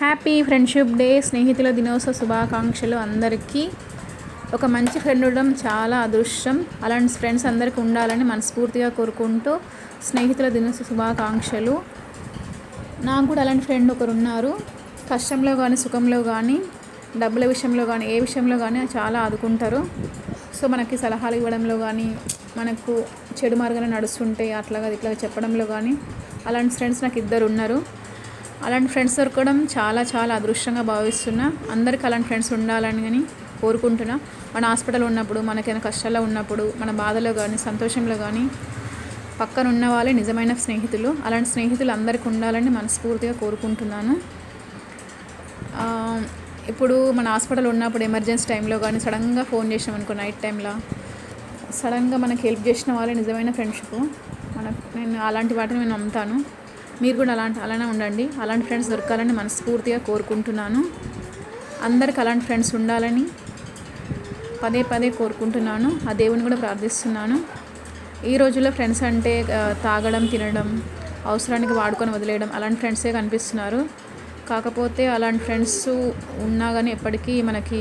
Happy friendship day స్నేహితుల దినోత్సవ శుభాకాంక్షలు అందరికీ. ఒక మంచి ఫ్రెండ్ ఉండడం చాలా అదృష్టం. అలాంటి ఫ్రెండ్స్ అందరికీ ఉండాలని మనస్ఫూర్తిగా కోరుకుంటూ స్నేహితుల దినోత్సవ శుభాకాంక్షలు. నాకు కూడా అలాంటి ఫ్రెండ్ ఒకరు ఉన్నారు. కష్టంలో కానీ సుఖంలో కానీ డబ్బుల విషయంలో కానీ ఏ విషయంలో కానీ చాలా ఆదుకుంటారు. సో మనకి సలహాలు ఇవ్వడంలో కానీ మనకు చెడు మార్గాన నడుస్తుంటే అట్లాగా ఇట్లా చెప్పడంలో కానీ అలాంటి ఫ్రెండ్స్ నాకు ఇద్దరు ఉన్నారు. అలాంటి ఫ్రెండ్స్ దొరకడం చాలా చాలా అదృష్టంగా భావిస్తున్నా. అందరికీ అలాంటి ఫ్రెండ్స్ ఉండాలని కానీ కోరుకుంటున్నా. మన హాస్పిటల్ ఉన్నప్పుడు మనకైనా కష్టాల్లో ఉన్నప్పుడు మన బాధలో కానీ సంతోషంలో కానీ పక్కన ఉన్న వాళ్ళే నిజమైన స్నేహితులు. అలాంటి స్నేహితులు అందరికీ ఉండాలని మనస్ఫూర్తిగా కోరుకుంటున్నాను. ఇప్పుడు మన హాస్పిటల్ ఉన్నప్పుడు ఎమర్జెన్సీ టైంలో కానీ సడన్గా ఫోన్ చేసాం అనుకో నైట్ టైంలో సడన్గా మనకి హెల్ప్ చేసిన వాళ్ళే నిజమైన ఫ్రెండ్షిప్. మన నేను అలాంటి వాటిని నేను నమ్ముతాను. మీరు కూడా అలాంటి అలానే ఉండండి. అలాంటి ఫ్రెండ్స్ దొరకాలని మనస్ఫూర్తిగా కోరుకుంటున్నాను. అందరికి అలాంటి ఫ్రెండ్స్ ఉండాలని పదే పదే కోరుకుంటున్నాను. ఆ దేవుని కూడా ప్రార్థిస్తున్నాను. ఈ రోజుల్లో ఫ్రెండ్స్ అంటే తాగడం తినడం అవసరానికి వాడుకొని వదిలేయడం అలాంటి ఫ్రెండ్సే కనిపిస్తున్నారు. కాకపోతే అలాంటి ఫ్రెండ్స్ ఉన్నా కానీ ఎప్పటికీ మనకి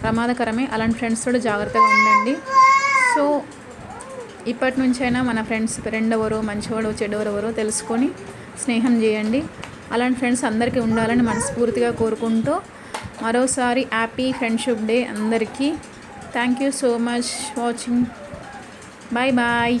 ప్రమాదకరమే. అలాంటి ఫ్రెండ్స్ కూడా జాగ్రత్తగా ఉండండి. సో ఇప్పటి నుంచైనా మన ఫ్రెండ్స్ ఫ్రెండ్ ఎవరో మంచివాడో చెడ్డవారు ఎవరో తెలుసుకొని స్నేహం చేయండి. అలాంటి ఫ్రెండ్స్ అందరికీ ఉండాలని మనస్ఫూర్తిగా కోరుకుంటూ మరోసారి హ్యాపీ ఫ్రెండ్షిప్ డే అందరికీ. Thank you so much watching bye bye